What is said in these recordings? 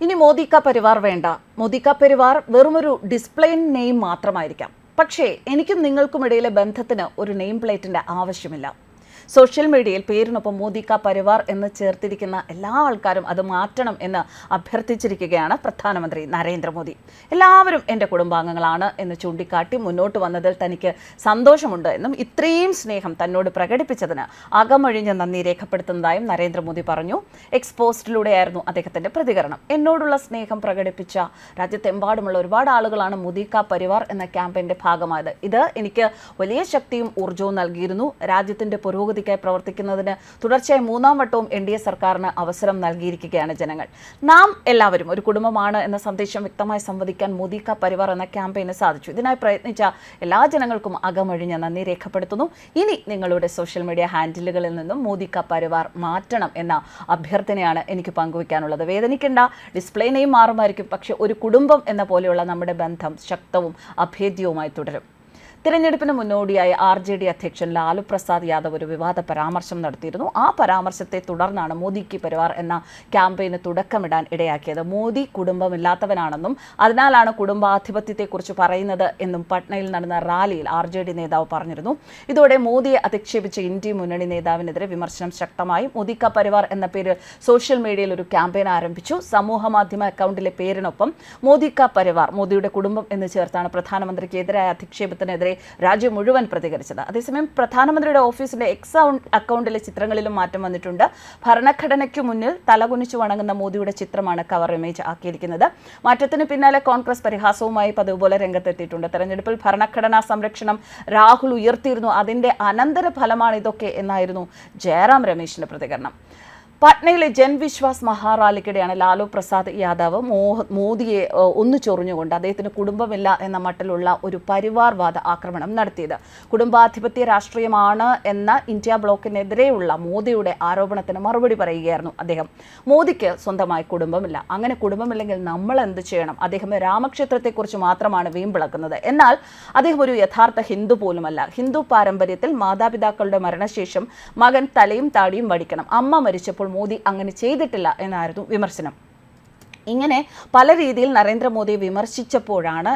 ഇനി മോദിക്ക പരിവാർ വേണ്ട. മോദിക്ക പരിവാർ വെറുമൊരു ഡിസ്പ്ലേ നെയിം മാത്രമായിരിക്കാം. പക്ഷേ എനിക്കും നിങ്ങൾക്കും ഇടയിലെ ബന്ധത്തിന് ഒരു നെയിം പ്ലേറ്റിന്റെ ആവശ്യമില്ല. സോഷ്യൽ മീഡിയയിൽ പേരിനൊപ്പം മോദി കാ പരിവാർ എന്ന് ചേർത്തിരിക്കുന്ന എല്ലാ ആൾക്കാരും അത് മാറ്റണം എന്ന് അഭ്യർത്ഥിച്ചിരിക്കുകയാണ് പ്രധാനമന്ത്രി നരേന്ദ്രമോദി. എല്ലാവരും എന്റെ കുടുംബാംഗങ്ങളാണ് എന്ന് ചൂണ്ടിക്കാട്ടി മുന്നോട്ട് വന്നതിൽ തനിക്ക് സന്തോഷമുണ്ട് എന്നും ഇത്രയും സ്നേഹം തന്നോട് പ്രകടിപ്പിച്ചതിന് അകമഴിഞ്ഞ നന്ദി രേഖപ്പെടുത്തുന്നതായും നരേന്ദ്രമോദി പറഞ്ഞു. എക്സ്പോസ്റ്റിലൂടെയായിരുന്നു അദ്ദേഹത്തിന്റെ പ്രതികരണം. എന്നോടുള്ള സ്നേഹം പ്രകടിപ്പിച്ച രാജ്യത്തെമ്പാടുമുള്ള ഒരുപാട് ആളുകളാണ് മോദി കാ പരിവാർ എന്ന ക്യാമ്പയിന്റെ ഭാഗമായത്. ഇത് എനിക്ക് വലിയ ശക്തിയും ഊർജവും നൽകിയിരുന്നു. രാജ്യത്തിന്റെ പുരോഗതിക്കായി പ്രവർത്തിക്കുന്നതിന് തുടർച്ചയായി മൂന്നാം വട്ടവും എൻ ഡി എ സർക്കാരിന് അവസരം നൽകിയിരിക്കുകയാണ് ജനങ്ങൾ. നാം എല്ലാവരും ഒരു കുടുംബമാണ് എന്ന സന്ദേശം വ്യക്തമായി സംവദിക്കാൻ മോദി ക പരിവാർ എന്ന ക്യാമ്പയിന് സാധിച്ചു. ഇതിനായി പ്രയത്നിച്ച എല്ലാ ജനങ്ങൾക്കും അകമൊഴിഞ്ഞ നന്ദി രേഖപ്പെടുത്തുന്നു. ഇനി നിങ്ങളുടെ സോഷ്യൽ മീഡിയ ഹാൻഡിലുകളിൽ നിന്നും മോദി ക പരിവാർ മാറ്റണം എന്ന അഭ്യർത്ഥനയാണ് എനിക്ക് പങ്കുവയ്ക്കാനുള്ളത്. വേദനിക്കേണ്ട ഡിസ്പ്ലേ നെയിം മാറുമായിരിക്കും. പക്ഷെ ഒരു കുടുംബം എന്ന പോലെയുള്ള നമ്മുടെ ബന്ധം ശക്തവും അഭേദ്യവുമായി തുടരും. തിരഞ്ഞെടുപ്പിന് മുന്നോടിയായി ആർ ജെ ഡി അധ്യക്ഷൻ ലാലു പ്രസാദ് യാദവ് ഒരു വിവാദ പരാമർശം നടത്തിയിരുന്നു. ആ പരാമർശത്തെ തുടർന്നാണ് മോദിക്ക് പരിവാർ എന്ന ക്യാമ്പയിന് തുടക്കമിടാൻ ഇടയാക്കിയത്. മോദി കുടുംബമില്ലാത്തവനാണെന്നും അതിനാലാണ് കുടുംബാധിപത്യത്തെക്കുറിച്ച് പറയുന്നത് എന്നും പട്നയിൽ നടന്ന റാലിയിൽ ആർ ജെ ഡി നേതാവ് പറഞ്ഞിരുന്നു. ഇതോടെ മോദിയെ അധിക്ഷേപിച്ച ഇന്ത്യ മുന്നണി നേതാവിനെതിരെ വിമർശനം ശക്തമായി. മോദിക്ക പരിവാർ എന്ന പേരിൽ സോഷ്യൽ മീഡിയയിൽ ഒരു ക്യാമ്പയിൻ ആരംഭിച്ചു. സമൂഹ മാധ്യമ അക്കൗണ്ടിലെ പേരിനൊപ്പം മോദിക്ക പരിവാർ മോദിയുടെ കുടുംബം എന്ന് ചേർത്താണ് പ്രധാനമന്ത്രിക്ക് എതിരായ അധിക്ഷേപത്തിനെതിരെ രാജ്യം മുഴുവൻ പ്രതികരിച്ചത്. അതേസമയം പ്രധാനമന്ത്രിയുടെ ഓഫീസിലെ എക്സ് അക്കൗണ്ടിലെ ചിത്രങ്ങളിലും മാറ്റം വന്നിട്ടുണ്ട്. ഭരണഘടനയ്ക്ക് മുന്നിൽ തലകുനിച്ചു വണങ്ങുന്ന മോദിയുടെ ചിത്രമാണ് കവർ ഇമേജ് ആക്കിയിരിക്കുന്നത്. മാറ്റത്തിന് പിന്നാലെ കോൺഗ്രസ് പരിഹാസവുമായി പതിവ് രംഗത്തെത്തിയിട്ടുണ്ട്. തെരഞ്ഞെടുപ്പിൽ ഭരണഘടനാ സംരക്ഷണം രാഹുൽ ഉയർത്തിയിരുന്നു. അതിന്റെ അനന്തര ഫലമാണ് ഇതൊക്കെ എന്നായിരുന്നു ജയറാം രമേശിന്റെ പ്രതികരണം. പട്നയിലെ ജൻവിശ്വാസ് മഹാറാലിക്കിടെയാണ് ലാലു പ്രസാദ് യാദവ് മോദിയെ ഒന്നു ഒന്ന് ചൊറിഞ്ഞുകൊണ്ട് അദ്ദേഹത്തിന് കുടുംബമില്ല എന്ന മട്ടിലുള്ള ഒരു പരിവാർവാദ ആക്രമണം നടത്തിയത്. കുടുംബാധിപത്യ രാഷ്ട്രീയമാണ് എന്ന ഇന്ത്യ ബ്ലോക്കിനെതിരെയുള്ള മോദിയുടെ ആരോപണത്തിന് മറുപടി പറയുകയായിരുന്നു അദ്ദേഹം. മോദിക്ക് സ്വന്തമായി കുടുംബമില്ല. അങ്ങനെ കുടുംബമില്ലെങ്കിൽ നമ്മൾ എന്ത് ചെയ്യണം? അദ്ദേഹം രാമക്ഷേത്രത്തെക്കുറിച്ച് മാത്രമാണ് വീമ്പിളക്കുന്നത് എന്നാൽ അദ്ദേഹം ഒരു യഥാർത്ഥ ഹിന്ദു പോലുമല്ല. ഹിന്ദു പാരമ്പര്യത്തിൽ മാതാപിതാക്കളുടെ മരണശേഷം മകൻ തലയും താടിയും വടിക്കണം. അമ്മ മരിച്ചപ്പോൾ മോദി അങ്ങനെ ചെയ്തിട്ടില്ല എന്നായിരുന്നു വിമർശനം. ഇങ്ങനെ പല രീതിയിൽ നരേന്ദ്രമോദിയെ വിമർശിച്ചപ്പോഴാണ്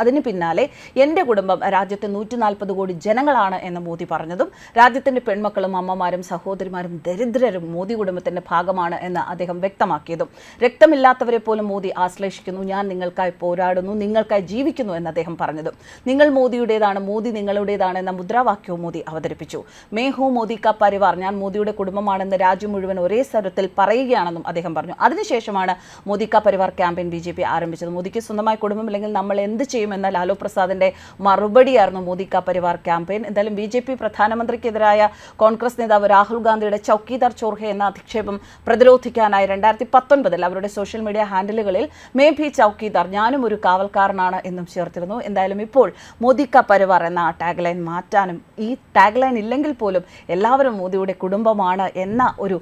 അതിന് പിന്നാലെ എന്റെ കുടുംബം രാജ്യത്തെ നൂറ്റി നാൽപ്പത് കോടി ജനങ്ങളാണ് എന്ന് മോദി പറഞ്ഞതും രാജ്യത്തിന്റെ പെൺമക്കളും അമ്മമാരും സഹോദരിമാരും ദരിദ്രരും മോദി കുടുംബത്തിന്റെ ഭാഗമാണ് എന്ന് അദ്ദേഹം വ്യക്തമാക്കിയതും. രക്തമില്ലാത്തവരെ പോലും മോദി ആശ്ലേഷിക്കുന്നു ഞാൻ നിങ്ങൾക്കായി പോരാടുന്നു നിങ്ങൾക്കായി ജീവിക്കുന്നു എന്ന് അദ്ദേഹം പറഞ്ഞതും. നിങ്ങൾ മോദിയുടേതാണ് മോദി നിങ്ങളുടേതാണ് എന്ന മുദ്രാവാക്യവും മോദി അവതരിപ്പിച്ചു. മേഹു മോദി കാ പരിവാർ ഞാൻ മോദിയുടെ കുടുംബമാണെന്ന് രാജ്യം മുഴുവൻ ഒരേ സ്വരത്തിൽ പറയുകയാണെന്നും അദ്ദേഹം പറഞ്ഞു. അതിനുശേഷമാണ് Modi ka Parivar campaign B J P ആരംഭിച്ചത്. മോദിക്ക് സ്വന്തമായി കുടുംബമില്ലെങ്കിൽ നമ്മൾ എന്ത് ചെയ്യുമെന്ന ലാലു പ്രസാദിന്റെ മറുപടിയായിരുന്നു മോദിക്ക പരിവാർ ക്യാമ്പയിൻ എന്തായാലും ബി ജെ പി പ്രധാനമന്ത്രിക്കെതിരായ കോൺഗ്രസ് നേതാവ് രാഹുൽ ഗാന്ധിയുടെ ചൌക്കീദാർ ചോർഹെ എന്ന അധിക്ഷേപം പ്രതിരോധിക്കാനായി രണ്ടായിരത്തി പത്തൊൻപതിൽ അവരുടെ സോഷ്യൽ മീഡിയ ഹാൻഡിലുകളിൽ മേ ഭി ചൌക്കീദാർ ഞാനും ഒരു കാവൽക്കാരനാണ് എന്നും ചേർത്തിരുന്നു. എന്തായാലും ഇപ്പോൾ മോദിക്ക പരിവാർ എന്ന ടാഗ് ലൈൻ മാറ്റാനും ഈ ടാഗ് ലൈൻ ഇല്ലെങ്കിൽ പോലും എല്ലാവരും മോദിയുടെ കുടുംബമാണ് എന്ന ഒരു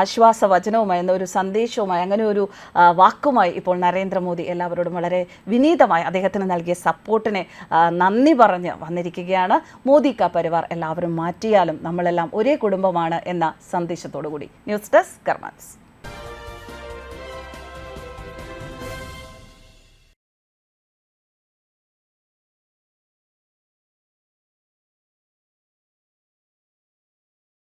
ആശ്വാസ വചനവുമായി എന്ന ഒരു സന്ദേശവുമായി അങ്ങനെ ഒരു വാക്കുമായി ഇപ്പോൾ നരേന്ദ്രമോദി എല്ലാവരോടും വളരെ വിനീതമായി അദ്ദേഹത്തിന് നൽകിയ സപ്പോർട്ടിനെ നന്ദി പറഞ്ഞ് വന്നിരിക്കുകയാണ്. മോദി ക പരിവാർ എല്ലാവരും മാറ്റിയാലും നമ്മളെല്ലാം ഒരേ കുടുംബമാണ് എന്ന സന്ദേശത്തോടു കൂടി ന്യൂസ് ഡെസ്ക് കർമാൻസ്.